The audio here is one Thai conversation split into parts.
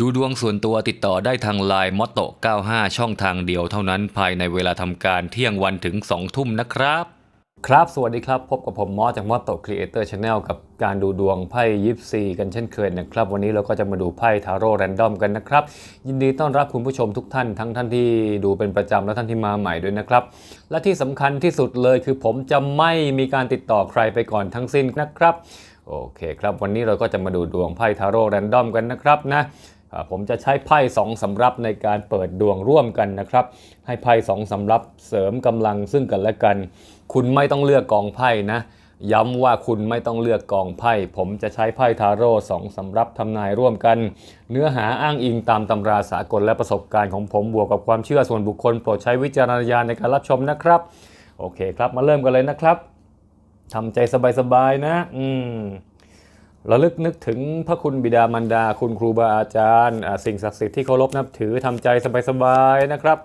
ดูดวงส่วนตัวติดต่อได้ทางไลน์มอตโต95 ช่องทางเดียวเท่านั้นภายในเวลาทำการเที่ยงวันถึง 2 ทุ่มนะครับ ครับ สวัสดีครับ พบกับผมมอสจากมอตโตครีเอเตอร์ชาแนลกับการดูดวงไพ่ยิปซีกันเช่นเคยนะครับ วันนี้เราก็จะมาดูไพ่ทาโร่แรนดอมกันนะครับ ยินดีต้อนรับคุณผู้ชมทุกท่านทั้งท่านที่ดูเป็นประจำและท่านที่มาใหม่ด้วยนะครับ และที่สำคัญที่สุดเลยคือผมจะไม่มีการติดต่อใครไปก่อนทั้งสิ้นนะครับโอเคครับวันนี้เราก็จะมาดูดวงไพ่ทาโร่แรนดอมกันนะครับนะ ผมจะใช้ไพ่สองสำรับในการเปิดดวงร่วมกันนะครับ ให้ไพ่สองสำรับเสริมกำลังซึ่งกันและกัน คุณไม่ต้องเลือกกองไพ่นะ ย้ำว่าคุณไม่ต้องเลือกกองไพ่ ผมจะใช้ไพ่ทาโร่สองสำรับทำนายร่วมกัน เนื้อหาอ้างอิงตามตำราสากลและประสบการณ์ของผมบวกกับความเชื่อส่วนบุคคลโปรดใช้วิจารณญาณในการรับชมนะครับ โอเคครับมาเริ่มกันเลยนะครับทำใจสบายๆนะ อืม ระลึกนึกถึงพระคุณบิดามารดา คุณครูบาอาจารย์ สิ่งศักดิ์สิทธิ์ที่เคารพนับถือทำใจสบายๆนะครับ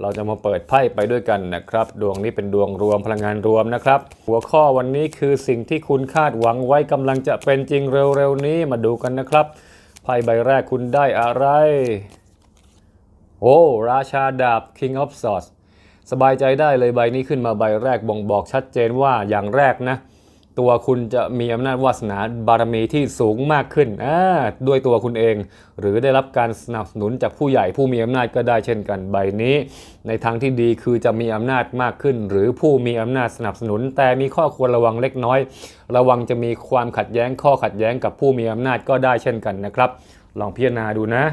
เราจะมาเปิดไพ่ไปด้วยกันนะครับ ดวงนี้เป็นดวงรวมพลังงานรวมนะครับ หัวข้อวันนี้คือสิ่งที่คุณคาดหวังไว้กำลังจะเป็นจริงเร็วๆนี้มาดูกันนะครับไพ่ใบแรกคุณได้อะไร โอ้ราชาดาบ King of Swords สบายใจได้เลยใบนี้ขึ้นมาใบแรกบ่งบอกชัดเจนว่าอย่างแรกนะ ตัวคุณจะมีอำนาจวาสนาบารมีที่สูงมากขึ้นด้วยตัวคุณเอง หรือได้รับการสนับสนุนจากผู้ใหญ่ผู้มีอำนาจก็ได้เช่นกันใบนี้ ในทางที่ดีคือจะมีอำนาจมากขึ้น หรือผู้มีอำนาจสนับสนุน แต่มีข้อควรระวังเล็กน้อย ระวังจะมีความขัดแย้งข้อขัดแย้งกับผู้มีอำนาจก็ได้เช่นกันนะครับ ลองพิจารณาดูนะ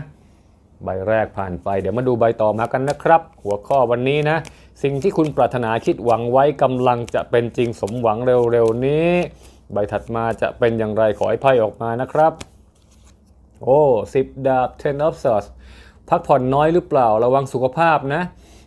ใบแรกผ่านไป เดี๋ยวมาดูใบต่อมากันนะครับ หัวข้อวันนี้นะ สิ่งที่คุณปรารถนาคิดหวังไว้กำลังจะเป็นจริงสมหวังเร็วๆนี้ ใบถัดมาจะเป็นอย่างไรขอให้ไพ่ออกมานะครับ โอ้สิบดาบ ten of swords พักผ่อนน้อยหรือเปล่าระวังสุขภาพนะ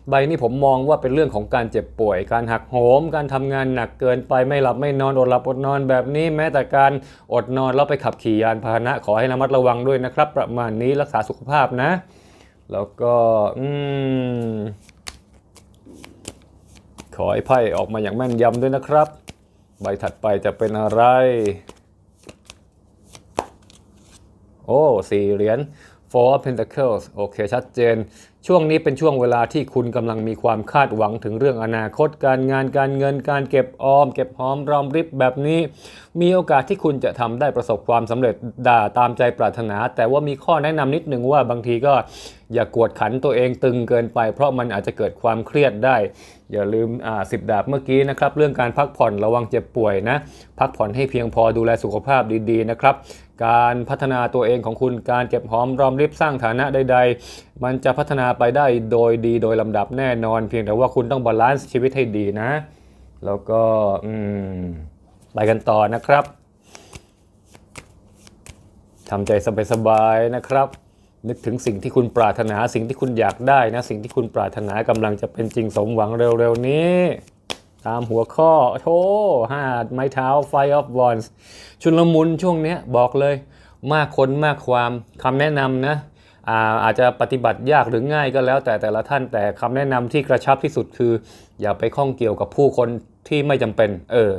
ใบนี้ผมมองว่าเป็นเรื่องของการเจ็บป่วย การหักโหม การทำงานหนักเกินไปไม่หลับไม่นอนอดหลับอดนอนแบบนี้ แม้แต่การอดนอนแล้วไปขับขี่ยานพาหนะ ขอให้ระมัดระวังด้วยนะครับ ประมาณนี้รักษาสุขภาพนะ แล้วก็อืม ขอให้ไพ่ออกมาอย่างแม่นยำด้วยนะครับ ใบถัดไปจะเป็นอะไร โอ้สี่เหรียญ Four of Pentacles โอเค ชัดเจน ช่วงนี้เป็นช่วงเวลาที่คุณกำลังมีความคาดหวังถึงเรื่องอนาคต การงานการเงิน การเก็บออม เก็บหอมรอมริบแบบนี้ มีโอกาสที่คุณจะทำได้ประสบความสำเร็จด่าตามใจปรารถนา แต่ว่ามีข้อแนะนำนิดนึงว่าบางทีก็อย่ากวดขันตัวเองตึงเกินไป เพราะมันอาจจะเกิดความเครียดได้ อย่าลืมอ่าสิบดาบเมื่อกี้นะครับ เรื่องการพักผ่อนระวังเจ็บป่วยนะ พักผ่อนให้เพียงพอดูแลสุขภาพดีๆนะครับ การพัฒนาตัวเองของคุณการเก็บหอมรอมริบสร้างฐานะใด ๆ มันจะพัฒนาไปได้โดยดีโดยลำดับแน่นอน เพียงแต่ว่าคุณต้องบาลานซ์ชีวิตให้ดีนะ แล้วก็อืมไปกันต่อนะครับทำใจสบายๆนะครับนึกถึงสิ่งที่คุณปรารถนาสิ่งที่คุณอยากได้นะ สิ่งที่คุณปรารถนากำลังจะเป็นจริงสมหวังเร็วๆนี้ ตามหัวข้อโธ่ห้าไม้เท้า Five of Wands ชุนลมุนช่วงเนี้ยบอกเลย มากคนมากความคำแนะนำนะอาอาจจะปฏิบัติยากหรือง่ายก็แล้ว แต่แต่ละท่านแต่คำแนะนำที่กระชับที่สุดคือ อย่าไปข้องเกี่ยวกับผู้คนที่ไม่จำเป็น เออ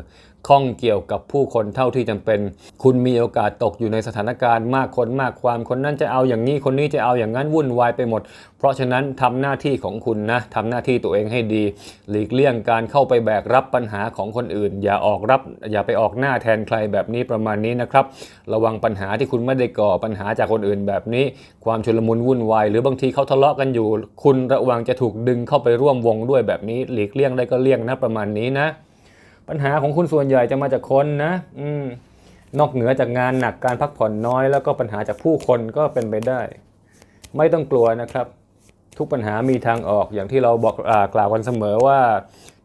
ข้องเกี่ยวกับผู้คนเท่าที่จำเป็น คุณมีโอกาสตกอยู่ในสถานการณ์มากคนมากความคนนั้นจะเอาอย่างนี้คนนี้จะเอาอย่างนั้นวุ่นวายไปหมด เพราะฉะนั้นทำหน้าที่ของคุณนะทำหน้าที่ตัวเองให้ดี หลีกเลี่ยงการเข้าไปแบกรับปัญหาของคนอื่น อย่าออกรับ อย่าไปออกหน้าแทนใครแบบนี้ประมาณนี้นะครับ ระวังปัญหาที่คุณไม่ได้ก่อปัญหาจากคนอื่นแบบนี้ ความชุลมุนวุ่นวายหรือบางทีเขาทะเลาะกันอยู่ คุณระวังจะถูกดึงเข้าไปร่วมวงด้วยแบบนี้ หลีกเลี่ยงได้ก็เลี่ยงนะประมาณนี้นะ ปัญหาของคุณส่วนใหญ่จะมาจากคนนะอืมนอกเหนือจากงานหนักการพักผ่อนน้อย แล้วก็ปัญหาจากผู้คนก็เป็นไปได้ ไม่ต้องกลัวนะครับ ทุกปัญหามีทางออกอย่างที่เราบอกอกล่าวกันเสมอว่า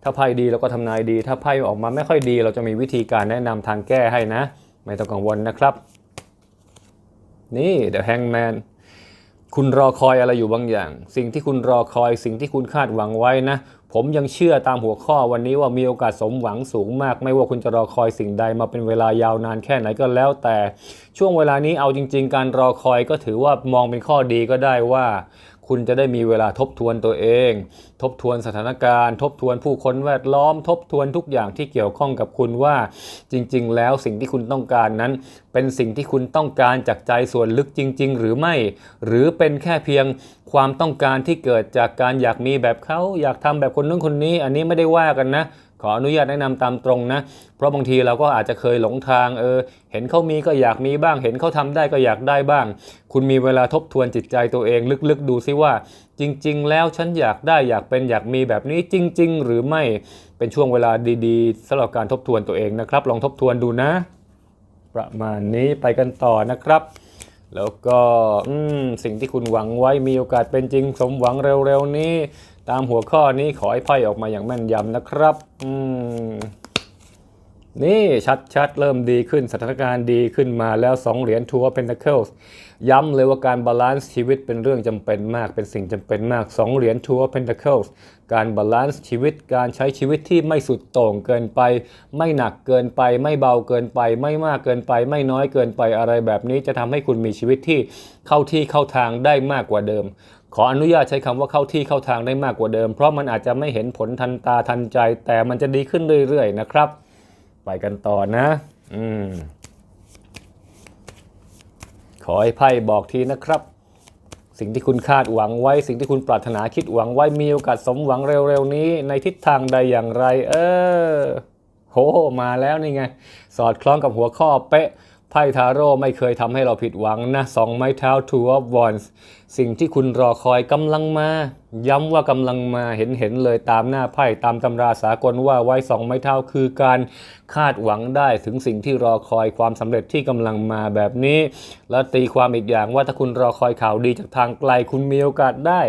ถ้าไพ่ดีเราก็ทำนายดี ถ้าไพ่ออกมาไม่ค่อยดี เราจะมีวิธีการแนะนำทางแก้ให้นะ ไม่ต้องกังวลนะครับ นี่ The Hangman คุณรอคอยอะไรอยู่บางอย่าง สิ่งที่คุณรอคอย สิ่งที่คุณคาดหวังไว้นะ ผมยังเชื่อตามหัวข้อวันนี้ว่ามีโอกาสสมหวังสูงมาก ไม่ว่าคุณจะรอคอยสิ่งใดมาเป็นเวลายาวนานแค่ไหนก็แล้วแต่ช่วงเวลานี้เอาจริง ๆ การรอคอยก็ถือว่ามองเป็นข้อดีก็ได้ว่า คุณจะได้มีเวลาทบทวนตัวเอง ทบทวนสถานการณ์ ทบทวนผู้คนแวดล้อม ทบทวนทุกอย่างที่เกี่ยวข้องกับคุณว่า จริง ๆ แล้วสิ่งที่คุณต้องการนั้น เป็นสิ่งที่คุณต้องการจากใจส่วนลึกจริง ๆ หรือไม่ หรือเป็นแค่เพียงความต้องการที่เกิดจากการอยากมีแบบเขาอยากทำแบบคนนู้นคนนี้ อันนี้ไม่ได้ว่ากันนะ ขออนุญาตแนะนำตามตรงนะ เพราะบางทีเราก็อาจจะเคยหลงทางเออเห็นเขามีก็อยากมีบ้าง เห็นเขาทำได้ก็อยากได้บ้าง คุณมีเวลาทบทวนจิตใจตัวเอง ลึกๆ ดูซิว่า จริง ๆ แล้วฉันอยากได้อยากเป็นอยากมีแบบนี้จริง ๆ หรือไม่เป็นช่วงเวลาดีๆสำหรับการทบทวนตัวเองนะครับ ลองทบทวนดูนะ ประมาณนี้ไปกันต่อนะครับแล้วก็สิ่งที่คุณหวังไว้มีโอกาสเป็นจริงสมหวังเร็วๆนี้ ตามหัวข้อนี้ขอให้ไพ่ออกมาอย่างแม่นยำนะครับ อืม นี่ชัดๆ เริ่มดีขึ้นสถานการณ์ดีขึ้นมาแล้ว 2 เหรียญทัวร์เพนทาเคิลส์ย้ำเลยว่าการบาลานซ์ชีวิตเป็นเรื่องจำเป็นมาก เป็นสิ่งจำเป็นมาก 2 เหรียญทัวร์เพนทาเคิลส์ การบาลานซ์ชีวิต การใช้ชีวิตที่ไม่สุดโต่งเกินไป ไม่หนักเกินไป ไม่เบาเกินไป ไม่มากเกินไป ไม่น้อยเกินไปอะไรแบบนี้จะทำให้คุณมีชีวิตที่เข้าที่เข้าทางได้มากกว่าเดิม ขออนุญาตใช้คำว่าเข้าที่เข้าทางได้มากกว่าเดิม เพราะมันอาจจะไม่เห็นผลทันตาทันใจ แต่มันจะดีขึ้นเรื่อยๆนะครับ ไปกันต่อนะ อืมขอให้ไพ่บอกทีนะครับ สิ่งที่คุณคาดหวังไว้ สิ่งที่คุณปรารถนาคิดหวังไว้มีโอกาสสมหวังเร็วๆนี้ในทิศทางใดอย่างไร เออโหมาแล้วนี่ไง สอดคล้องกับหัวข้อเป๊ะไพ่ทาโร่ไม่เคยทำให้เราผิดหวังนะสองไม้เท้า two of wands สิ่งที่คุณรอคอยกำลังมา ย้ำว่ากำลังมาเห็นเห็นเลยตามหน้าไพ่ตามตำราสากลว่าไว้สองไม้เท้าคือการคาดหวังได้ถึงสิ่งที่รอคอยความสำเร็จที่กำลังมาแบบนี้ แล้วตีความอีกอย่างว่าถ้าคุณรอคอยข่าวดีจากทางไกลคุณมีโอกาสได้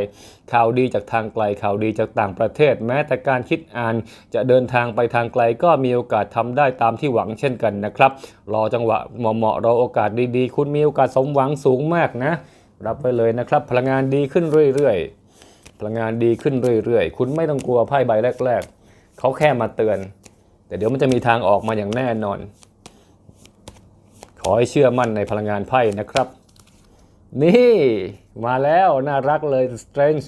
ข่าวดีจากทางไกลข่าวดีจากต่างประเทศ แม้แต่การคิดอ่านจะเดินทางไปทางไกลก็มีโอกาสทำได้ตามที่หวังเช่นกันนะครับ รอจังหวะเหมาะๆรอโอกาสดีๆ คุณมีโอกาสสมหวังสูงมากนะ รับไปเลยนะครับ พลังงานดีขึ้นเรื่อยๆ พลังงานดีขึ้นเรื่อยๆ คุณไม่ต้องกลัวไพ่ใบแรก ๆ เขาแค่มาเตือน แต่เดี๋ยวมันจะมีทางออกมาอย่างแน่นอน ขอให้เชื่อมั่นในพลังงานไพ่นะครับ นี่มาแล้วน่ารักเลย Strange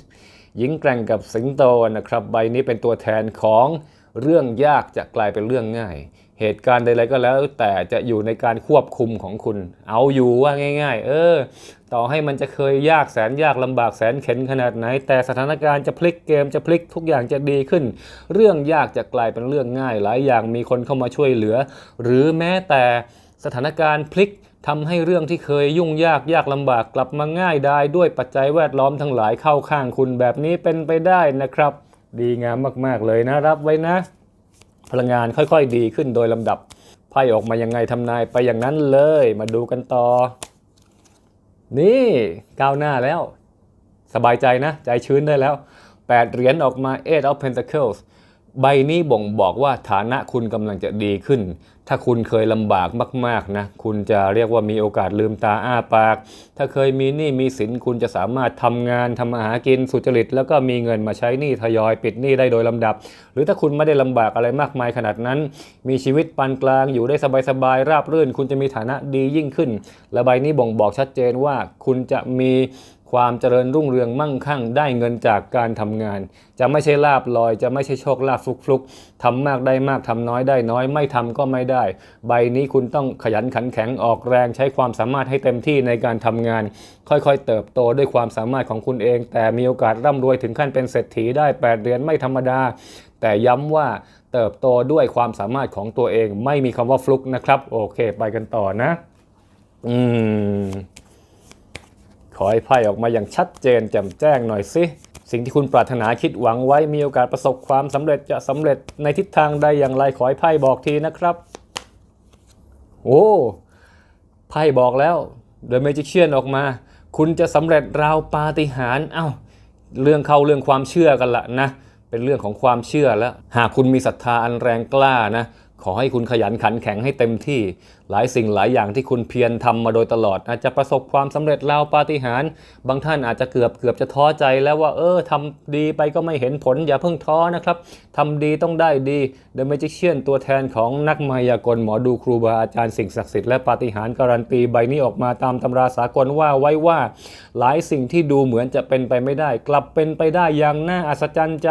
หญิงแกร่งกับสิงโตนะครับ ใบนี้เป็นตัวแทนของเรื่องยากจะกลายเป็นเรื่องง่าย เหตุการณ์ใดๆก็แล้ว แต่จะอยู่ในการควบคุมของคุณ เอาอยู่ว่าง่าย ๆ เออ ต่อให้มันจะเคยยากแสนยากลำบากแสนเข็นขนาดไหน แต่สถานการณ์จะพลิกเกมจะพลิกทุกอย่างจะดีขึ้น เรื่องยากจะกลายเป็นเรื่องง่าย หลายอย่างมีคนเข้ามาช่วยเหลือ หรือแม้แต่สถานการณ์พลิกทำให้เรื่องที่เคยยุ่งยากยากลำบากกลับมาง่ายได้ด้วยปัจจัยแวดล้อมทั้งหลายเข้าข้างคุณแบบนี้เป็นไปได้นะครับ ดีงามมากๆเลยนะรับไว้นะ พลังงานค่อยๆดีขึ้นโดยลำดับไพ่ออกมายังไงทำนายไปอย่างนั้นเลยมาดูกันต่อ นี่ก้าวหน้าแล้ว สบายใจนะ ใจชื้นได้แล้ว 8 เหรียญออกมา Eight of Pentacles ใบนี้บ่งบอกว่าฐานะคุณกำลังจะดีขึ้น ถ้าคุณเคยลำบากมากๆนะ คุณจะเรียกว่ามีโอกาสลืมตาอ้าปาก ถ้าเคยมีหนี้มีสินคุณจะสามารถทำงานทำมาหากินสุจริต แล้วก็มีเงินมาใช้หนี้ทยอยปิดหนี้ได้โดยลำดับ หรือถ้าคุณไม่ได้ลำบากอะไรมากมายขนาดนั้น มีชีวิตปานกลางอยู่ได้สบายๆราบรื่น คุณจะมีฐานะดียิ่งขึ้น และใบนี้บ่งบอกชัดเจนว่าคุณจะมี ความเจริญรุ่งเรืองมั่งคั่งได้เงินจากการทำงาน จะไม่ใช่ลาบลอย จะไม่ใช่โชคลาภฟลุกๆทำมากได้มากทำน้อยได้น้อย ไม่ทำก็ไม่ได้ ใบนี้คุณต้องขยันขันแข็งออกแรง ใช้ความสามารถให้เต็มที่ในการทำงาน ค่อยๆ เติบโตด้วยความสามารถของคุณเอง แต่มีโอกาสร่ำรวยถึงขั้นเป็นเศรษฐีได้ 8เหรียญไม่ธรรมดา แต่ย้ำว่าเติบโตด้วยความสามารถของตัวเอง ไม่มีคำว่าฟลุกนะครับ โอเค ไปกันต่อนะ อืม อให้ไพ่ออกมาอย่างชัดเจนแจ่มแจ้งหน่อยสิ สิ่งที่คุณปรารถนาคิดหวังไว้มีโอกาสประสบความสำเร็จจะสำเร็จในทิศทางใดอย่างไรขอให้ไพ่บอกทีนะครับ โอ้ไพ่บอกแล้ว The Magician ออกมา คุณจะสำเร็จราวปาฏิหาริย์เอ้าเรื่องเข้าเรื่องความเชื่อกันละนะเป็นเรื่องของความเชื่อแล้ว หากคุณมีศรัทธาอันแรงกล้านะ ขอให้คุณขยันขันแข็งให้เต็มที่ หลายสิ่งหลายอย่างที่คุณเพียรทำมาโดยตลอด อาจจะประสบความสำเร็จราวปาฏิหาริย์บางท่านอาจจะเกือบเกือบจะท้อใจแล้วว่าเออทำดีไปก็ไม่เห็นผล อย่าเพิ่งท้อนะครับทำดีต้องได้ดี The Magician ตัวแทนของนักมายากลหมอดูครูบาอาจารย์สิ่งศักดิ์สิทธิ์และปาฏิหาริย์การันตีใบนี้ออกมาตามตำราสากลว่าไว้ว่า หลายสิ่งที่ดูเหมือนจะเป็นไปไม่ได้ กลับเป็นไปได้อย่างน่าอัศจรรย์ใจ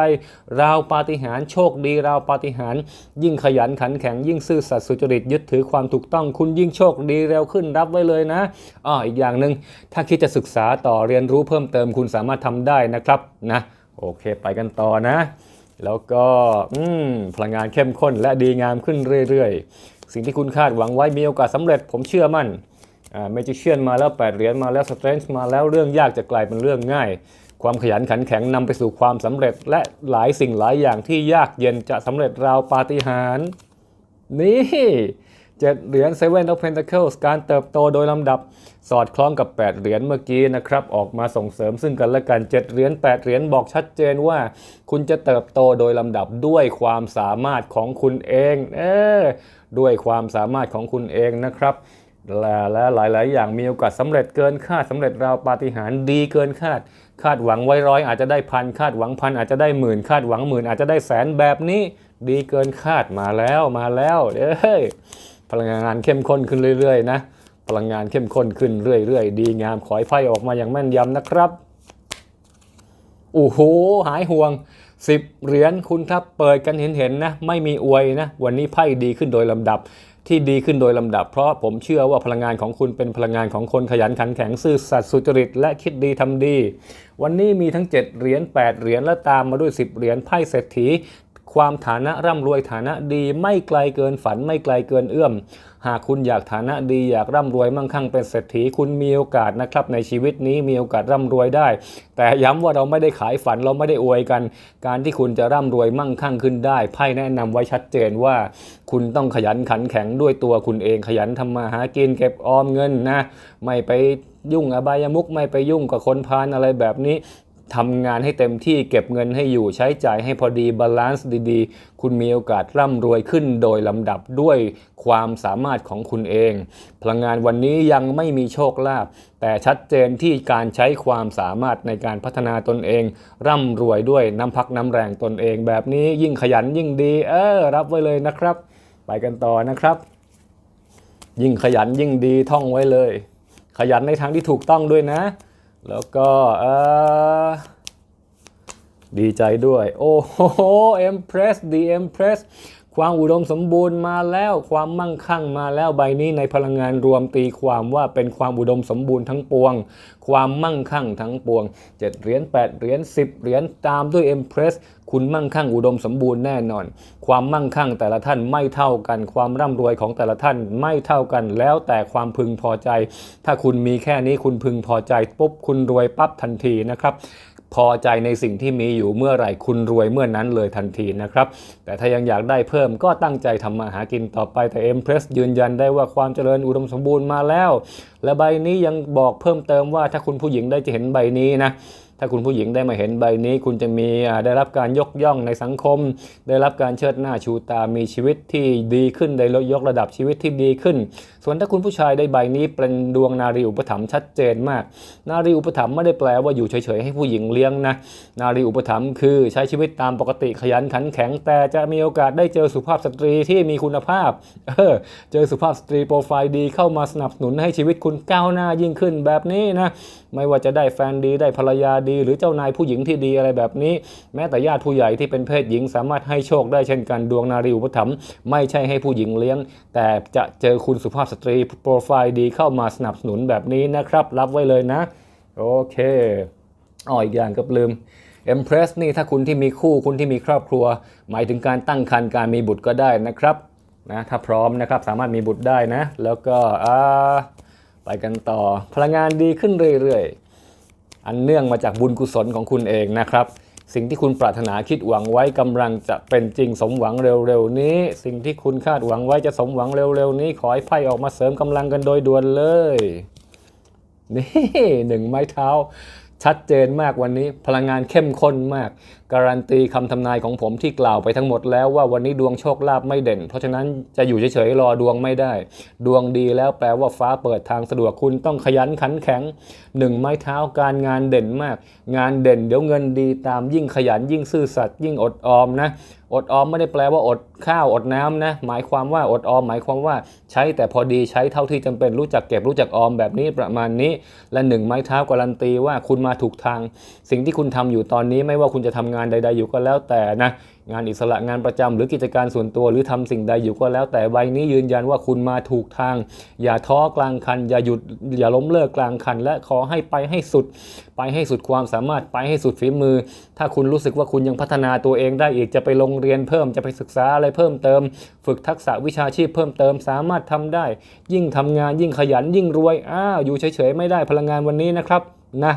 ราวปาฏิหาริย์โชคดีราวปาฏิหาริย์ยิ่งขยันขันแข็งยิ่งซื่อสัตย์สุจริตยึดถือความถูกต้องคุณยิ่งโชคดีเร็วขึ้นรับไว้เลยนะอ้ออีกอย่างหนึ่งถ้าคิดจะศึกษาต่อเรียนรู้เพิ่มเติมคุณสามารถทำได้นะครับนะโอเคไปกันต่อนะ แล้วก็อืมพลังงานเข้มข้นและดีงามขึ้นเรื่อยๆ สิ่งที่คุณคาดหวังไว้มีโอกาสสำเร็จผมเชื่อมั่นอ่าเมจิเชียนมาแล้ว 8 เหรียญมาแล้วสเตรนจ์มาแล้วเรื่องยากจะกลายเป็นเรื่องง่าย ความขยันขันแข็งนำไปสู่ความสำเร็จ และหลายสิ่งหลายอย่างที่ยากเย็นจะสำเร็จราวปาฏิหาริย์ นี่เจ็ดเหรียญ Seven of Pentacles การเติบโตโดยลำดับสอดคล้องกับ 8 เหรียญเมื่อกี้นะครับ ออกมาส่งเสริมซึ่งกันและกัน 7 เหรียญ8 เหรียญบอกชัดเจนว่า คุณจะเติบโตโดยลำดับด้วยความสามารถของคุณเองเออด้วยความสามารถของคุณเองนะครับ และและหลาย ๆ อย่างมีโอกาสสำเร็จเกินคาดสำเร็จราวปาฏิหาริย์ดีเกินคาด คาดหวังไว้ร้อยอาจจะได้พันคาดหวังพันอาจจะได้หมื่นคาดหวังหมื่นอาจจะได้แสนแบบนี้ ดีเกินคาดมาแล้วมาแล้วเอ้ยพลังงานเข้มข้นขึ้นเรื่อยๆนะพลังงานเข้มข้นขึ้นเรื่อยๆ ดีงามขอให้ไพ่ออกมาอย่างแม่นยำนะครับโอ้โหหายห่วง 10 เหรียญคุณครับเปิดกันเห็นๆนะไม่มีอวยนะ วันนี้ไพ่ดีขึ้นโดยลำดับที่ดีขึ้นโดยลำดับเพราะผมเชื่อว่าพลังงานของคุณเป็นพลังงานของคนขยันขันแข็งซื่อสัตย์สุจริตและคิดดีทำดี วันนี้มีทั้ง 7 เหรียญ8เหรียญและตามมาด้วย 10 เหรียญไพ่เศรษฐี ความฐานะร่ำรวยฐานะดีไม่ไกลเกินฝันไม่ไกลเกินเอื้อม หากคุณอยากฐานะดีอยากร่ำรวยมั่งคั่งเป็นเศรษฐีคุณมีโอกาสนะครับในชีวิตนี้มีโอกาสร่ำรวยได้ แต่ย้ำว่าเราไม่ได้ขายฝันเราไม่ได้อวยกัน การที่คุณจะร่ำรวยมั่งคั่งขึ้นได้ไพ่แนะนำไว้ชัดเจนว่า คุณต้องขยันขันแข็งด้วยตัวคุณเองขยันทำมาหากินเก็บออมเงินนะ ไม่ไปยุ่งอบายมุกไม่ไปยุ่งกับคนพาลอะไรแบบนี้ ทำงานให้เต็มที่เก็บเงินให้อยู่ใช้จ่ายให้พอดีบาลานซ์ดีๆ คุณมีโอกาสร่ำรวยขึ้นโดยลำดับด้วยความสามารถของคุณเอง พลังงานวันนี้ยังไม่มีโชคลาภแต่ชัดเจนที่การใช้ความสามารถในการพัฒนาตนเอง ร่ำรวยด้วยน้ำพักน้ำแรงตนเอง แบบนี้ยิ่งขยันยิ่งดี เออ รับไว้เลยนะครับ ไปกันต่อนะครับ ยิ่งขยันยิ่งดีท่องไว้เลย ขยันในทางที่ถูกต้องด้วยนะ แล้วก็เออดีใจด้วย โอ้โห Empress The Empress ความอุดมสมบูรณ์มาแล้ว ความมั่งคั่งมาแล้วใบนี้ในพลังงานรวมตีความว่าเป็นความอุดมสมบูรณ์ทั้งปวง ความมั่งคั่งทั้งปวง 7 เหรียญ8เหรียญ10 เหรียญตามด้วย Empress คุณมั่งคั่งอุดมสมบูรณ์แน่นอน ความมั่งคั่งแต่ละท่านไม่เท่ากัน ความร่ำรวยของแต่ละท่านไม่เท่ากัน แล้วแต่ความพึงพอใจ ถ้าคุณมีแค่นี้คุณพึงพอใจปุ๊บคุณรวยปั๊บทันทีนะครับพอใจในสิ่งที่มีอยู่เมื่อไหร่คุณรวยเมื่อนั้นเลยทันทีนะครับ แต่ถ้ายังอยากได้เพิ่มก็ตั้งใจทำมาหากินต่อไปแต่ e m p r e s s ยืนยันได้ว่าความเจริญอุดมสมบูรณ์มาแล้ว และใบนี้ยังบอกเพิ่มเติมว่าถ้าคุณผู้หญิงได้จะเห็นใบนี้นะ ถ้าคุณผู้หญิงได้มาเห็นใบนี้ คุณจะมีได้รับการยกย่องในสังคม ได้รับการเชิดหน้าชูตา มีชีวิตที่ดีขึ้น ได้ยกระดับชีวิตที่ดีขึ้น ส่วนถ้าคุณผู้ชายได้ใบนี้เป็นดวงนารีอุปถัมภ์ชัดเจนมาก นารีอุปถัมภ์ไม่ได้แปลว่าอยู่เฉยๆให้ผู้หญิงเลี้ยงนะ นารีอุปถัมภ์คือใช้ชีวิตตามปกติขยันขันแข็ง แต่จะมีโอกาสได้เจอสุภาพสตรีที่มีคุณภาพ เออ เจอสุภาพสตรีโปรไฟล์ดีเข้ามาสนับสนุนให้ชีวิตคุณก้าวหน้ายิ่งขึ้นแบบนี้นะ ไม่ว่าจะได้แฟนดีได้ภรรยาดี หรือเจ้านายผู้หญิงที่ดีอะไรแบบนี้ แม้แต่ญาติผู้ใหญ่ที่เป็นเพศหญิงสามารถให้โชคได้เช่นกันดวงนารีอุปถัมภ์ไม่ใช่ให้ผู้หญิงเลี้ยง แต่จะเจอคุณสุภาพสตรีโปรไฟล์ดีเข้ามาสนับสนุนแบบนี้นะครับ รับไว้เลยนะ โอเคอ๋ออีกอย่างก็ลืม Empress นี่ถ้าคุณที่มีคู่คุณที่มีครอบครัว หมายถึงการตั้งครรภ์การมีบุตรก็ได้นะครับนะถ้าพร้อมนะครับสามารถมีบุตรได้นะ แล้วก็อ่า ไปกันต่อพลังงานดีขึ้นเรื่อยๆ อันเนื่องมาจากบุญกุศลของคุณเองนะครับ สิ่งที่คุณปรารถนาคิดหวังไว้กำลังจะเป็นจริงสมหวังเร็วๆนี้ สิ่งที่คุณคาดหวังไว้จะสมหวังเร็วๆนี้ ขอให้ไพ่ออกมาเสริมกำลังกันโดยด่วนเลยนี่หนึ่งไม้เท้าชัดเจนมากวันนี้พลังงานเข้มข้นมาก การันตีคำทำนายของผมที่กล่าวไปทั้งหมดแล้วว่าวันนี้ดวงโชคลาภไม่เด่น เพราะฉะนั้นจะอยู่เฉยๆรอดวงไม่ได้ ดวงดีแล้วแปลว่าฟ้าเปิดทางสะดวกคุณต้องขยันขันแข็งหนึ่งไม้เท้าการงานเด่นมาก งานเด่นเดี๋ยวเงินดีตามยิ่งขยันยิ่งซื่อสัตย์ยิ่งอดออมนะอดออมไม่ได้แปลว่าอดข้าวอดน้ำนะหมายความว่าอดออม หมายความว่าใช้แต่พอดีใช้เท่าที่จำเป็นรู้จักเก็บรู้จักออมแบบนี้ประมาณนี้ และหนึ่งไม้เท้าการันตีว่าคุณมาถูกทาง สิ่งที่คุณทำอยู่ตอนนี้ไม่ว่าคุณจะทำงานานใด ๆ อยู่ก็แล้วแต่นะงานอิสระงานประจำหรือกิจการส่วนตัวหรือทำสิ่งใดอยู่ก็แล้วแต่ใบนี้ยืนยันว่าคุณมาถูกทาง อย่าท้อกลางคัน อย่าหยุดอย่าล้มเลิกกลางคัน และขอให้ไปให้สุด ไปให้สุดความสามารถไปให้สุดฝีมือ ถ้าคุณรู้สึกว่าคุณยังพัฒนาตัวเองได้อีกจะไปลงเรียนเพิ่มจะไปศึกษาอะไรเพิ่มเติม ฝึกทักษะวิชาชีพเพิ่มเติมสามารถทำได้ ยิ่งทำงานยิ่งขยันยิ่งรวยอ้าวอยู่เฉยๆไม่ได้พลังงานวันนี้นะครับนะ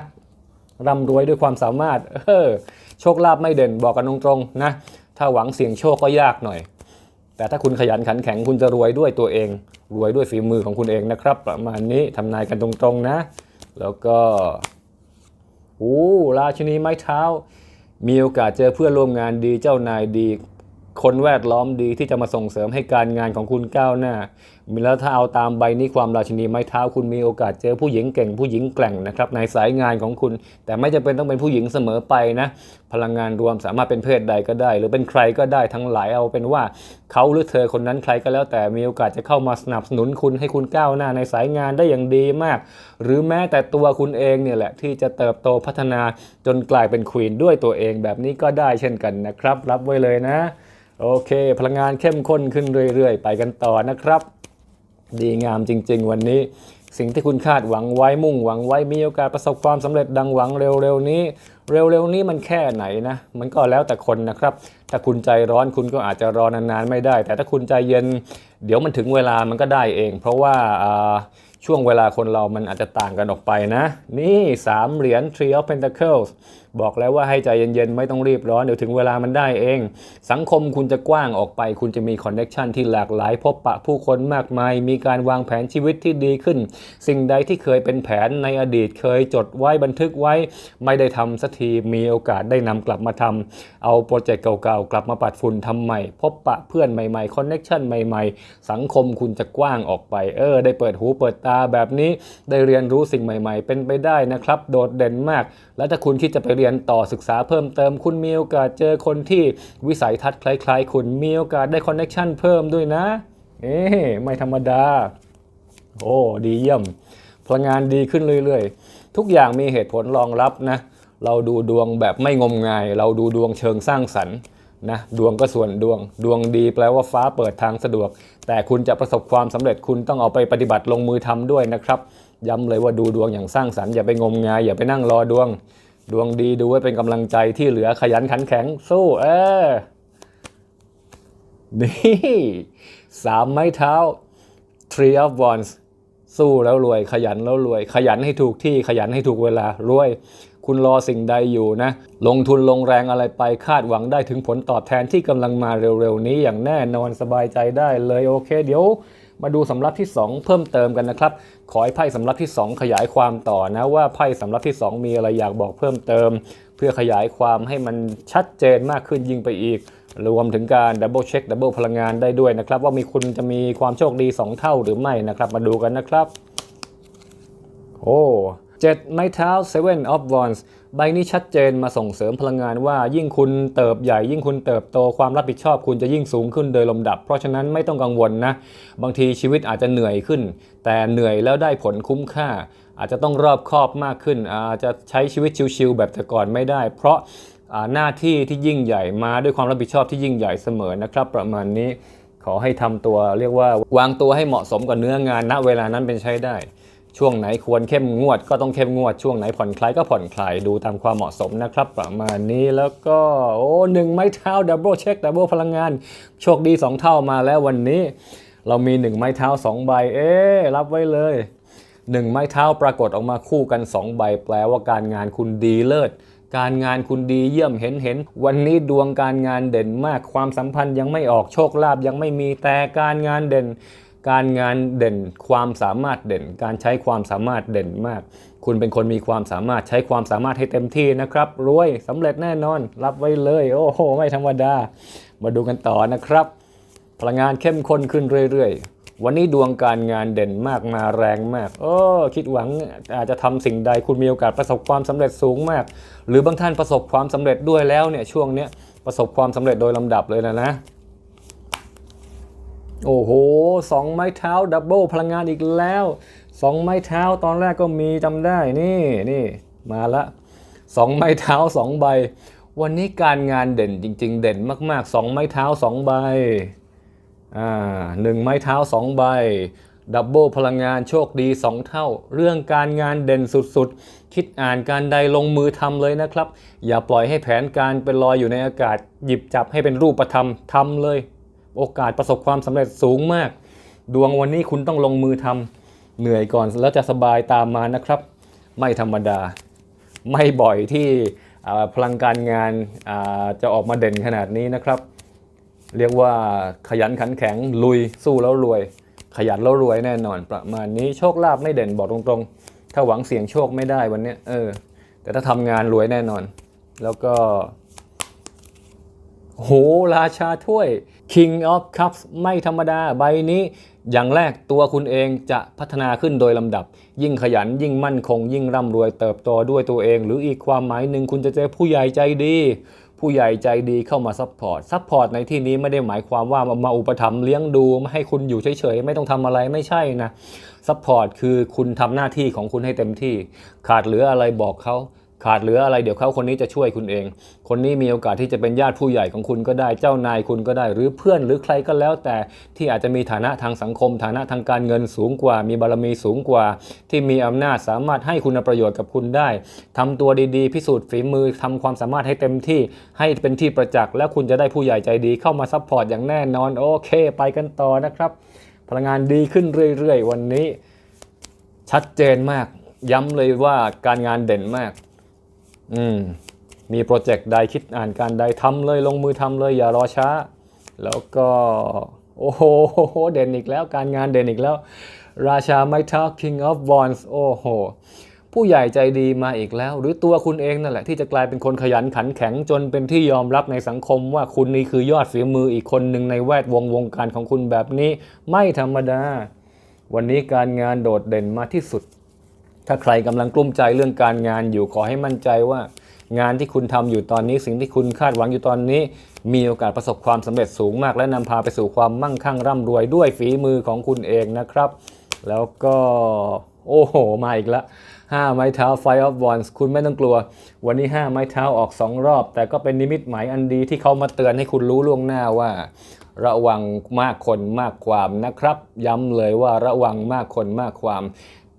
ร่ำรวยด้วยความสามารถเออ โชคลาภไม่เด่นบอกกันตรงๆนะถ้าหวังเสี่ยงโชคก็ยากหน่อย แต่ถ้าคุณขยันขันแข็งคุณจะรวยด้วยตัวเอง รวยด้วยฝีมือของคุณเองนะครับ ประมาณนี้ทำนายกันตรงๆนะ แล้วก็โอ้ราชินีไม้เท้า มีโอกาสเจอเพื่อนร่วมงานดีเจ้านายดี คนแวดล้อมดีที่จะมาส่งเสริมให้การงานของคุณก้าวหน้า แล้วถ้าเอาตามใบนี้ความราชินีไม้เท้าคุณมีโอกาสเจอผู้หญิงเก่งผู้หญิงแกร่งนะครับในสายงานของคุณ แต่ไม่จำเป็นต้องเป็นผู้หญิงเสมอไปนะ พลังงานรวมสามารถเป็นเพศใดก็ได้ หรือเป็นใครก็ได้ทั้งหลายเอาเป็นว่าเขาหรือเธอคนนั้นใครก็แล้ว แต่มีโอกาสจะเข้ามาสนับสนุนคุณให้คุณก้าวหน้าในสายงานได้อย่างดีมาก หรือแม้แต่ตัวคุณเองเนี่ยแหละที่จะเติบโตพัฒนาจนกลายเป็นควีนด้วยตัวเองแบบนี้ก็ได้เช่นกันนะครับ รับไว้เลยนะ โอเค พลังงานเข้มข้นขึ้นเรื่อย ๆ ไปกันต่อนะครับ ดีงามจริง ๆ วันนี้ สิ่งที่คุณคาดหวังไว้มุ่งหวังไว้มีโอกาสประสบความสำเร็จดังหวังเร็วๆนี้ เร็วๆนี้มันแค่ไหนนะ มันก็แล้วแต่คนนะครับ ถ้าคุณใจร้อนคุณก็อาจจะรอนานๆไม่ได้ แต่ถ้าคุณใจเย็น เดี๋ยวมันถึงเวลามันก็ได้เอง เพราะว่าอ่า ช่วงเวลาคนเรามันอาจจะต่างกันออกไปนะ นี่สามเหรียญ Three of Pentacles บอกแล้วว่าให้ใจเย็นๆ ไม่ต้องรีบร้อน เดี๋ยวถึงเวลามันได้เอง สังคมคุณจะกว้างออกไป คุณจะมีคอนเน็ชันที่หลากหลาย พบปะผู้คนมากมาย มีการวางแผนชีวิตที่ดีขึ้น สิ่งใดที่เคยเป็นแผนในอดีตเคยจดไว้บันทึกไว้ ไม่ได้ทำสักทีมีโอกาสได้นำกลับมาทำเอาโปรเจกต์เก่าๆ กลับมาปัดฝุ่นทำใหม่ พบปะเพื่อนใหม่ๆคอนเน็ชันใหม่ ๆ สังคมคุณจะกว้างออกไปเออได้เปิดหูเปิดตาแบบนี้ได้เรียนรู้สิ่งใหม่ ๆ เป็นไปได้นะครับ โดดเด่นมาก และถ้าคุณคิดจะไปเรียนต่อศึกษาเพิ่มเติม คุณมีโอกาสเจอคนที่วิสัยทัศน์คล้าย ๆ คุณมีโอกาสได้คอนเน็ชันเพิ่มด้วยนะเอ๊ไม่ธรรมดา โอ้ดีเยี่ยม พลังงานดีขึ้นเรื่อยๆ ทุกอย่างมีเหตุผลรองรับนะ เราดูดวงแบบไม่งมงาย เราดูดวงเชิงสร้างสรรค์ นะดวงก็ส่วนดวง ดวงดีแปลว่าฟ้าเปิดทางสะดวก แต่คุณจะประสบความสำเร็จคุณต้องเอาไปปฏิบัติลงมือทำด้วยนะครับ ย้ำเลยว่าดูดวงอย่างสร้างสรรค์อย่าไปงมงายอย่าไปนั่งรอดวง ดวงดีดูไว้เป็นกำลังใจที่เหลือขยันขันแข็งสู้เออนี่สามไม้เท้า Three of Wands สู้แล้วรวยขยันแล้วรวย ขยันให้ถูกที่ขยันให้ถูกเวลารวย คุณรอสิ่งใดอยู่นะ ลงทุนลงแรงอะไรไปคาดหวังได้ถึงผลตอบแทนที่กำลังมาเร็วๆ นี้อย่างแน่นอนสบายใจได้เลยโอเค เดี๋ยว มาดูสำรับที่ 2 เพิ่มเติมกันนะครับ ขอให้ไพ่สำรับที่ 2 ขยายความต่อนะว่าไพ่สำรับที่ 2 มีอะไรอยากบอกเพิ่มเติม เพื่อขยายความให้มันชัดเจนมากขึ้นยิ่งไปอีกรวมถึงการดับเบิลเช็คดับเบิลพลังงานได้ด้วยนะครับ ว่ามีคุณจะมีความโชคดี 2 เท่าหรือไม่นะครับ มาดูกันนะครับ โอ้ เจ็ดไม้เท้า Seven of Wands ใบนี้ชัดเจนมาส่งเสริมพลังงานว่ายิ่งคุณเติบใหญ่ ยิ่งคุณเติบโตความรับผิดชอบคุณจะยิ่งสูงขึ้นโดยลำดับ เพราะฉะนั้นไม่ต้องกังวลนะ บางทีชีวิตอาจจะเหนื่อยขึ้น แต่เหนื่อยแล้วได้ผลคุ้มค่า อาจจะต้องรอบคอบมากขึ้น อาจจะใช้ชีวิตชิวๆแบบแต่ก่อนไม่ได้ เพราะาหน้าที่ที่ยิ่งใหญ่มาด้วยความรับผิดชอบที่ยิ่งใหญ่เสมอนะครับ ประมาณนี้ขอให้ทำตัวเรียกว่าวางตัวให้เหมาะสมกับเนื้องานณเวลานั้นเป็นใช้ได้ ช่วงไหนควรเข้มงวดก็ต้องเข้มงวด ช่วงไหนผ่อนคลายก็ผ่อนคลายดูตามความเหมาะสมนะครับ ประมาณนี้แล้วก็โอ้หนึ่งไม้เท้าดับเบิลเช็คดับเบิลพลังงาน โชคดี 2 เท่ามาแล้ววันนี้ เรามี 1 ไม้เท้า 2 ใบ เอ๊รับไว้เลย 1 ไม้เท้าปรากฏออกมาคู่กัน 2 ใบ แปลว่าการงานคุณดีเลิศการงานคุณดีเยี่ยมเห็นเห็น วันนี้ดวงการงานเด่นมากความสัมพันธ์ยังไม่ออกโชคลาภยังไม่มีแต่การงานเด่น การงานเด่นความสามารถเด่น การใช้ความสามารถเด่นมาก คุณเป็นคนมีความสามารถใช้ความสามารถให้เต็มที่นะครับ รวยสำเร็จแน่นอน รับไว้เลย โอ้โห ไม่ธรรมดา มาดูกันต่อนะครับ พลังงานเข้มข้นขึ้นเรื่อยๆ วันนี้ดวงการงานเด่นมากมาแรงมาก โอ้คิดหวังอาจจะทำสิ่งใดคุณมีโอกาสประสบความสำเร็จสูงมาก หรือบางท่านประสบความสำเร็จด้วยแล้วเนี่ยช่วงเนี้ยประสบความสำเร็จโดยลำดับเลยนะนะ โอ้โหสองไม้เท้าดับเบิลพลังงานอีกแล้วสองไม้เท้าตอนแรกก็มีจำได้นี่นี่มาละสองไม้เท้าสองใบ วันนี้การงานเด่นจริง ๆ เด่นมากๆสองไม้เท้าสองใบอ่าหนึ่งไม้เท้าสองใบดับเบิลพลังงานโชคดีสองเท่า เรื่องการงานเด่นสุดๆ คิดอ่านการใดลงมือทำเลยนะครับ อย่าปล่อยให้แผนการเป็นลอยอยู่ในอากาศ หยิบจับให้เป็นรูปธรรมทำเลย โอกาสประสบความสำเร็จสูงมาก ดวงวันนี้คุณต้องลงมือทำเหนื่อยก่อนแล้วจะสบายตามมานะครับ ไม่ธรรมดา ไม่บ่อยที่พลังการงานจะออกมาเด่นขนาดนี้นะครับ เรียกว่าขยันขันแข็งลุยสู้แล้วรวย ขยันแล้วรวยแน่นอนประมาณนี้โชคลาภไม่เด่นบอกตรงๆ ถ้าหวังเสี่ยงโชคไม่ได้วันนี้เออ แต่ถ้าทำงานรวยแน่นอน แล้วก็โหราชาถ้วย King of Cups ไม่ธรรมดาใบนี้ อย่างแรกตัวคุณเองจะพัฒนาขึ้นโดยลำดับ ยิ่งขยันยิ่งมั่นคง ยิ่งร่ำรวยเติบโตด้วยตัวเอง หรืออีกความหมายหนึ่งคุณจะเจอผู้ใหญ่ใจดี ผู้ใหญ่ใจดีเข้ามาซัพพอร์ตซัพพอร์ตในที่นี้ไม่ได้หมายความว่ามามาอุปถัมภ์เลี้ยงดูไม่ให้คุณอยู่เฉยๆ ไม่ต้องทำอะไรไม่ใช่นะซัพพอร์ตคือคุณทำหน้าที่ของคุณให้เต็มที่ ขาดเหลืออะไรบอกเขา ขาดเหลืออะไรเดี๋ยวเขาคนนี้จะช่วยคุณเอง คนนี้มีโอกาสที่จะเป็นญาติผู้ใหญ่ของคุณก็ได้เจ้านายคุณก็ได้ หรือเพื่อนหรือใครก็แล้ว แต่ที่อาจจะมีฐานะทางสังคม ฐานะทางการเงินสูงกว่า มีบารมีสูงกว่า ที่มีอำนาจสามารถให้คุณประโยชน์กับคุณได้ทำตัวดีๆ พิสูจน์ฝีมือทำความสามารถให้เต็มที่ให้เป็นที่ประจักษ์แล้วคุณจะได้ผู้ใหญ่ใจดีเข้ามาซัพพอร์ตอย่างแน่นอนโอเค ไปกันต่อนะครับ พลังงานดีขึ้นเรื่อยๆ วันนี้ ชัดเจนมาก ย้ำเลยว่าการงานเด่นมาก อืมมีโปรเจกต์ใดคิดอ่านการใดทำเลยลงมือทำเลยอย่ารอช้า แล้วก็โอ้โหเด่นอีกแล้วการงานเด่นอีกแล้ว ราชาไมทัล King of Wands โอ้โห ผู้ใหญ่ใจดีมาอีกแล้ว หรือตัวคุณเองนั่นแหละที่จะกลายเป็นคนขยันขันแข็งจนเป็นที่ยอมรับในสังคมว่าคุณนี่คือยอดฝีมืออีกคนหนึ่งในแวดวงวงการของคุณแบบนี้ ไม่ธรรมดา วันนี้การงานโดดเด่นมาที่สุด ถ้าใครกำลังกลุ้มใจเรื่องการงานอยู่ขอให้มั่นใจว่า งานที่คุณทำอยู่ตอนนี้สิ่งที่คุณคาดหวังอยู่ตอนนี้ มีโอกาสประสบความสำเร็จสูงมาก และนำพาไปสู่ความมั่งคั่งร่ำรวยด้วยฝีมือของคุณเองนะครับ แล้วก็โอ้โห มาอีกละ5ไม้เท้า Fire of Wands คุณไม่ต้องกลัว วันนี้ 5 ไม้เท้าออก 2 รอบ แต่ก็เป็นนิมิตหมายอันดีที่เขามาเตือนให้คุณรู้ล่วงหน้าว่า ระวังมากคนมากความนะครับ ย้ำเลยว่าระวังมากคนมากความ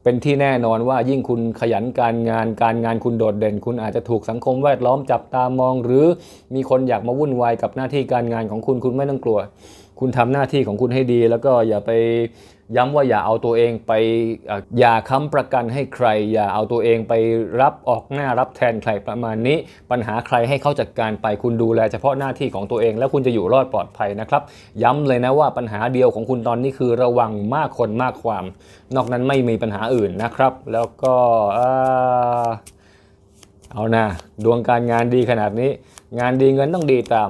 เป็นที่แน่นอนว่ายิ่งคุณขยันการงานการงานคุณโดดเด่น คุณอาจจะถูกสังคมแวดล้อมจับตามอง หรือมีคนอยากมาวุ่นวายกับหน้าที่การงานของคุณคุณไม่ต้องกลัว คุณทำหน้าที่ของคุณให้ดี แล้วก็อย่าไป ย้ำว่าอย่าเอาตัวเองไปอย่าค้ำประกันให้ใคร อย่าเอาตัวเองไปรับออกหน้ารับแทนใครประมาณนี้ ปัญหาใครให้เขาจัดการไปคุณดูแลเฉพาะหน้าที่ของตัวเอง แล้วคุณจะอยู่รอดปลอดภัยนะครับ ย้ำเลยนะว่าปัญหาเดียวของคุณตอนนี้คือระวังมากคนมากความ นอกนั้นไม่มีปัญหาอื่นนะครับ แล้วก็เอานะดวงการงานดีขนาดนี้ งานดีเงินต้องดีตาม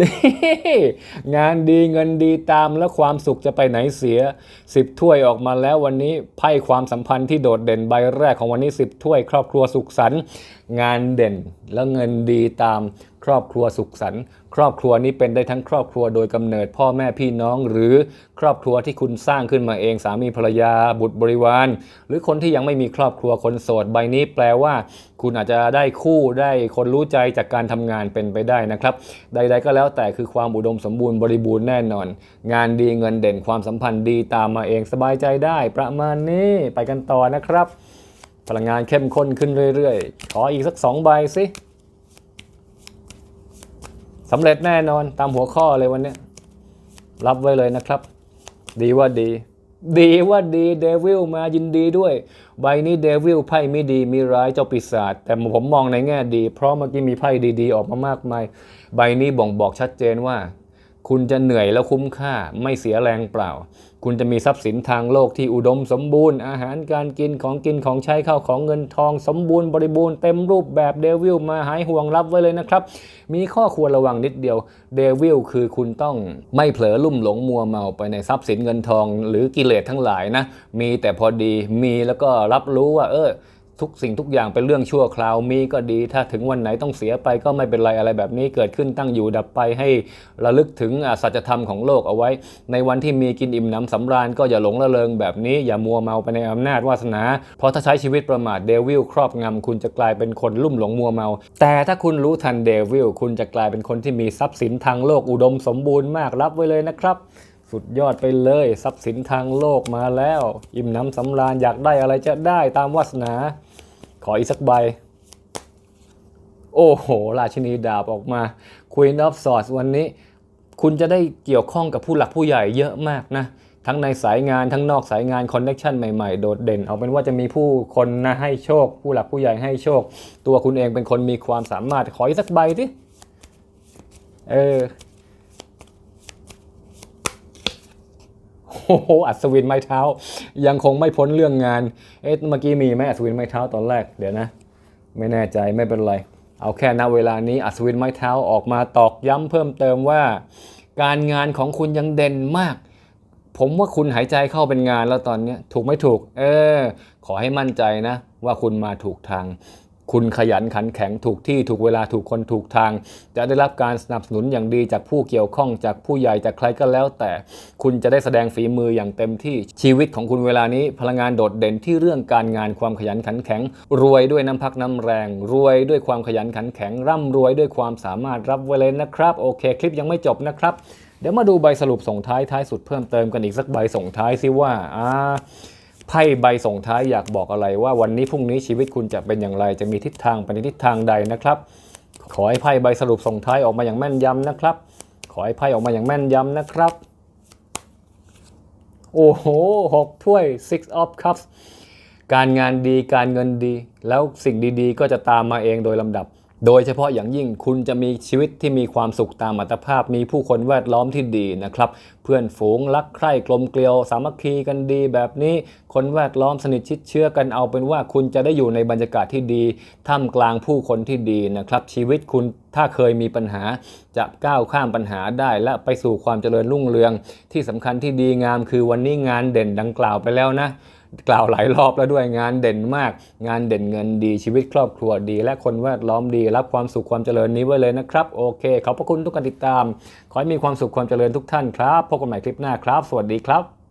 นี่งานดีเงินดีตามแล้วความสุขจะไปไหนเสียสิบถ้วยออกมาแล้ววันนี้ไพ่ความสัมพันธ์ที่โดดเด่นใบแรกของวันนี้สิบถ้วย ครอบครัวสุขสันต์งานเด่นแล้วเงินดีตาม ครอบครัวสุขสันต์ครอบครัวนี้เป็นได้ทั้งครอบครัวโดยกำเนิดพ่อแม่พี่น้อง หรือครอบครัวที่คุณสร้างขึ้นมาเองสามีภรรยาบุตรบริวาร หรือคนที่ยังไม่มีครอบครัวคนโสดใบนี้แปลว่า คุณอาจจะได้คู่ได้คนรู้ใจจากการทำงานเป็นไปได้นะครับ ใด ๆ ก็แล้วแต่คือความอุดมสมบูรณ์บริบูรณ์แน่นอน งานดีเงินเด่นความสัมพันธ์ดีตามมาเองสบายใจได้ ประมาณนี้ไปกันต่อนะครับ พลังงานเข้มข้นขึ้นเรื่อยๆ ขออีกสักสองใบสิ สำเร็จแน่นอนตามหัวข้อเลยวันนี้รับไว้เลยนะครับ ดีว่าดี ดีว่าดีเดวิลมายินดีด้วย ใบนี้เดวิลไพ่ไม่ดีมีร้ายเจ้าปีศาจแต่ผมมองในแง่ดี เพราะเมื่อกี้มีไพ่ดีๆ ออกมามากมาย ใบนี้บ่งบอกชัดเจนว่า คุณจะเหนื่อยแล้วคุ้มค่าไม่เสียแรงเปล่า คุณจะมีทรัพย์สินทางโลกที่อุดมสมบูรณ์ อาหารการกินของกินของใช้ข้าวของเงินทองสมบูรณ์บริบูรณ์เต็มรูปแบบเดวิลมาหายห่วงรับไว้เลยนะครับ มีข้อควรระวังนิดเดียวเดวิลคือคุณต้องไม่เผลอลุ่มหลงมัวเมาไปในทรัพย์สินเงินทอง หรือกิเลสทั้งหลายนะมีแต่พอดีมีแล้วก็รับรู้ว่าเออ ทุกสิ่งทุกอย่างเป็นเรื่องชั่วคราวมีก็ดี ถ้าถึงวันไหนต้องเสียไปก็ไม่เป็นไรอะไรแบบนี้เกิดขึ้นตั้งอยู่ดับไปให้ระลึกถึงอะสัจธรรมของโลกเอาไว้ ในวันที่มีกินอิ่มน้ำสำราญก็อย่าหลงละเลงแบบนี้อย่ามัวเมาไปในอำนาจวาสนา เพราะถ้าใช้ชีวิตประมาทเดวิลครอบงำคุณจะกลายเป็นคนลุ่มหลงมัวเมา แต่ถ้าคุณรู้ทันเดวิลคุณจะกลายเป็นคนที่มีทรัพย์สินทางโลกอุดมสมบูรณ์มากรับไว้เลยนะครับ สุดยอดไปเลยทรัพย์สินทางโลกมาแล้ว อิ่มน้ำสำราญอยากได้อะไรจะได้ตามวาสนา ขออีกสักใบ โอ้โห ราชินีดาบออกมา Queen of Swords วันนี้ คุณจะได้เกี่ยวข้องกับผู้หลักผู้ใหญ่เยอะมากนะ ทั้งในสายงานทั้งนอกสายงานคอนเน c ชันใหม่ ๆ โดดเด่น เอาเป็นว่าจะมีผู้คนนะให้โชค ผู้หลักผู้ใหญ่ให้โชค ตัวคุณเองเป็นคนมีความสามารถขออีกสักใบสิเออ โอ้โหอัศวินไม้เท้า ยังคงไม่พ้นเรื่องงาน เอ๊ะ เมื่อกี้มีไหมอัศวินไม้เท้าตอนแรก เดี๋ยวนะ ไม่แน่ใจไม่เป็นไร เอาแค่ณเวลานี้อัศวินไม้เท้าออกมาตอกย้ำเพิ่มเติมว่า การงานของคุณยังเด่นมาก ผมว่าคุณหายใจเข้าเป็นงานแล้วตอนนี้ถูกไม่ถูก เออ ขอให้มั่นใจนะ ว่าคุณมาถูกทาง คุณขยันขันแข็งถูกที่ถูกเวลาถูกคนถูกทาง จะได้รับการสนับสนุนอย่างดีจากผู้เกี่ยวข้องจากผู้ใหญ่จากใครก็แล้ว แต่คุณจะได้แสดงฝีมืออย่างเต็มที่ชีวิตของคุณเวลานี้ พลังงานโดดเด่นที่เรื่องการงานความขยันขันแข็ง รวยด้วยน้ำพักน้ำแรง รวยด้วยความขยันขันแข็ง ร่ำรวยด้วยความสามารถรับไว้เลยนะครับโอเคคลิปยังไม่จบนะครับเดี๋ยวมาดูใบสรุปส่งท้ายท้ายสุดเพิ่มเติมกันอีกสักใบส่งท้ายสิว่าอ่า ไพ่ใบส่งท้ายอยากบอกอะไรว่าวันนี้พรุ่งนี้ชีวิตคุณจะเป็นอย่างไร จะมีทิศทางไปในทิศทางใดนะครับ ขอให้ไพ่ใบสรุปส่งท้ายออกมาอย่างแม่นยำนะครับ ขอให้ไพ่ออกมาอย่างแม่นยำนะครับ โอ้โหหกถ้วย six of cups การงานดีการเงินดี แล้วสิ่งดีๆ ก็จะตามมาเองโดยลำดับ โดยเฉพาะอย่างยิ่งคุณจะมีชีวิตที่มีความสุขตามอัตภาพ มีผู้คนแวดล้อมที่ดีนะครับ เพื่อนฝูงรักใคร่กลมเกลียว สามัคคีกันดีแบบนี้ คนแวดล้อมสนิทชิดเชื่อกันเอาเป็นว่าคุณจะได้อยู่ในบรรยากาศที่ดี ท่ามกลางผู้คนที่ดีนะครับ ชีวิตคุณถ้าเคยมีปัญหาจะก้าวข้ามปัญหาได้ และไปสู่ความเจริญรุ่งเรือง ที่สำคัญที่ดีงามคือวันนี้งานเด่นดังกล่าวไปแล้วนะ กล่าวหลายรอบแล้วด้วยงานเด่นมาก งานเด่นเงินดีชีวิตครอบครัวดี และคนแวดล้อมดีรับความสุขความเจริญนี้ไว้เลยนะครับ โอเค ขอบพระคุณทุกการติดตาม ขอให้มีความสุขความเจริญทุกท่านครับพบกันใหม่คลิปหน้าครับ สวัสดีครับ